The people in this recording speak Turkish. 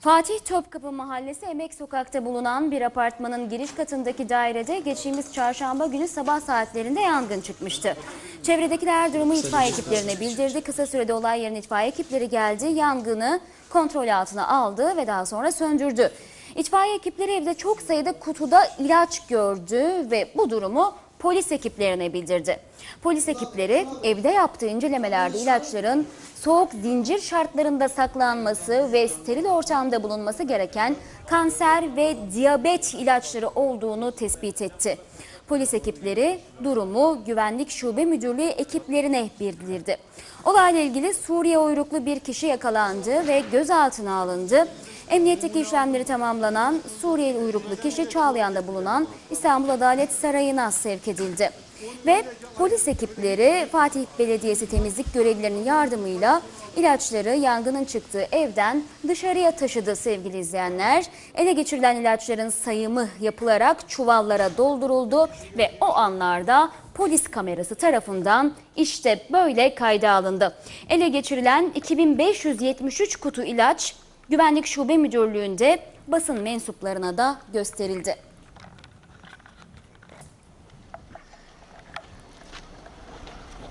Fatih Topkapı Mahallesi Emek Sokak'ta bulunan bir apartmanın giriş katındaki dairede geçtiğimiz çarşamba günü sabah saatlerinde yangın çıkmıştı. Çevredekiler durumu itfaiye ekiplerine bildirdi. Kısa sürede olay yerine itfaiye ekipleri geldi. Yangını kontrol altına aldı ve daha sonra söndürdü. İtfaiye ekipleri evde çok sayıda kutuda ilaç gördü ve bu durumu polis ekiplerine bildirdi. Polis ekipleri evde yaptığı incelemelerde ilaçların soğuk zincir şartlarında saklanması ve steril ortamda bulunması gereken kanser ve diyabet ilaçları olduğunu tespit etti. Polis ekipleri durumu Güvenlik Şube Müdürlüğü ekiplerine bildirdi. Olayla ilgili Suriye uyruklu bir kişi yakalandı ve gözaltına alındı. Emniyetteki işlemleri tamamlanan Suriyeli uyruklu kişi Çağlayan'da bulunan İstanbul Adalet Sarayı'na sevk edildi. Ve polis ekipleri Fatih Belediyesi temizlik görevlilerinin yardımıyla ilaçları yangının çıktığı evden dışarıya taşıdı sevgili izleyenler. Ele geçirilen ilaçların sayımı yapılarak çuvallara dolduruldu ve o anlarda polis kamerası tarafından işte böyle kayda alındı. Ele geçirilen 2573 kutu ilaç Güvenlik Şube Müdürlüğü'nde basın mensuplarına da gösterildi.